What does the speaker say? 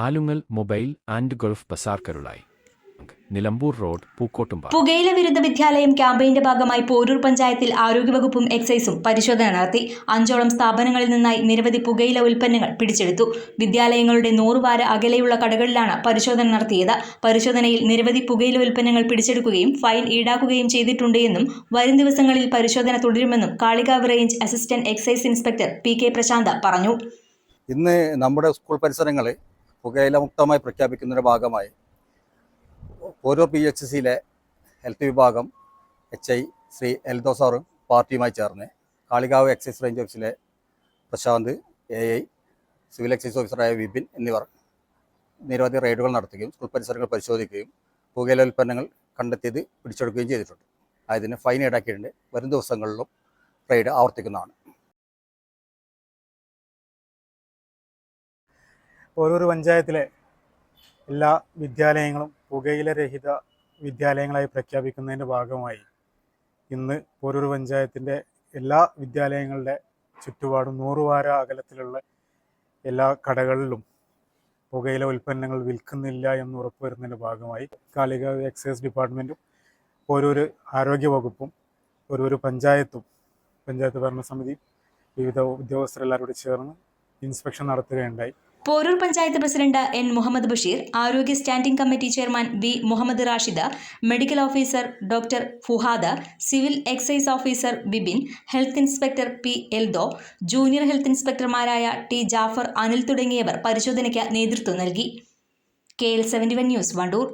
Alungal mobile and Gulf Bazaar Karulai Nilambur road Pookkottumpara. പുകയില വിരുദ്ധ വിദ്യാലയം ക്യാമ്പയിന്റെ ഭാഗമായി പോരൂർ പഞ്ചായത്തിൽ ആരോഗ്യവകുപ്പും എക്സൈസും പരിശോധന നടത്തി. അഞ്ചോളം സ്ഥാപനങ്ങളിൽ നിന്നായി നിരവധി പുകയില ഉൽപ്പന്നങ്ങൾ പിടിച്ചെടുത്തു. വിദ്യാലയങ്ങളുടെ നൂറുവാര അകലെയുള്ള കടകളിലാണ് പരിശോധന നടത്തിയത്. പരിശോധനയിൽ നിരവധി പുകയില ഉൽപ്പന്നങ്ങൾ പിടിച്ചെടുക്കുകയും ഫൈൻ ഈടാക്കുകയും ചെയ്തിട്ടുണ്ട് എന്നും വരും ദിവസങ്ങളിൽ പരിശോധന തുടരുമെന്നും Kalikavu range assistant excise inspector P K Prashanth പറഞ്ഞു. ഇന്ന് നമ്മുടെ സ്കൂൾ പരിസരങ്ങൾ പുകയില മുക്തമായി പ്രഖ്യാപിക്കുന്നതിന്റെ ഭാഗമായി ഓരോ പി എച്ച് സിയിലെ ഹെൽത്ത് വിഭാഗം എച്ച് ഐ ശ്രീ എൽദോ സാറും പാർട്ടിയുമായി ചേർന്ന് കാളികാവ് എക്സൈസ് റേഞ്ച് ഓഫീസിലെ Prashanth A I civil excise ഓഫീസറായ വിപിൻ എന്നിവർ നിരവധി റെയ്ഡുകൾ നടത്തുകയും സ്കൂൾ പരിസരങ്ങൾ പരിശോധിക്കുകയും പുകയില ഉൽപ്പന്നങ്ങൾ കണ്ടെത്തിയത് പിടിച്ചെടുക്കുകയും ചെയ്തിട്ടുണ്ട്. അതിന് ഫൈൻ ഈടാക്കിയിട്ടുണ്ട് വരും ദിവസങ്ങളിലും റെയ്ഡ് ആവർത്തിക്കുന്നതാണ്. ഓരോരോ പഞ്ചായത്തിലെ എല്ലാ വിദ്യാലയങ്ങളും പുകയില രഹിത വിദ്യാലയങ്ങളായി പ്രഖ്യാപിക്കുന്നതിന്റെ ഭാഗമായി ഇന്ന് ഓരോരോ പഞ്ചായത്തിന്റെ എല്ലാ വിദ്യാലയങ്ങളുടെ ചുറ്റുപാടും നൂറുവാര അകലത്തിലുള്ള എല്ലാ കടകളിലും പുകയില ഉൽപ്പന്നങ്ങൾ വിൽക്കുന്നില്ല എന്ന് ഉറപ്പുവരുന്നതിന്റെ ഭാഗമായി കാലിക എക്സൈസ് ഡിപ്പാർട്ട്മെന്റും ഓരോരു ആരോഗ്യ വകുപ്പും ഓരോരോ പഞ്ചായത്തും പഞ്ചായത്ത് ഭരണസമിതിയും വിവിധ ഉദ്യോഗസ്ഥരെല്ലാവരും കൂടി ചേർന്ന് ഇൻസ്പെക്ഷൻ നടത്തുകയുണ്ടായി. പോരൂർ പഞ്ചായത്ത് പ്രസിഡന്റ് എൻ മുഹമ്മദ് ബഷീർ ആരോഗ്യ standing committee chairman V Muhammad Rashid medical officer doctor Fuhada civil excise officer Bibin health inspector P Eldo junior health ഇൻസ്പെക്ടർമാരായ T Jafar Anil തുടങ്ങിയവർ പരിശോധനയ്ക്ക് നേതൃത്വം നൽകി. K L seventy one news Wandoor.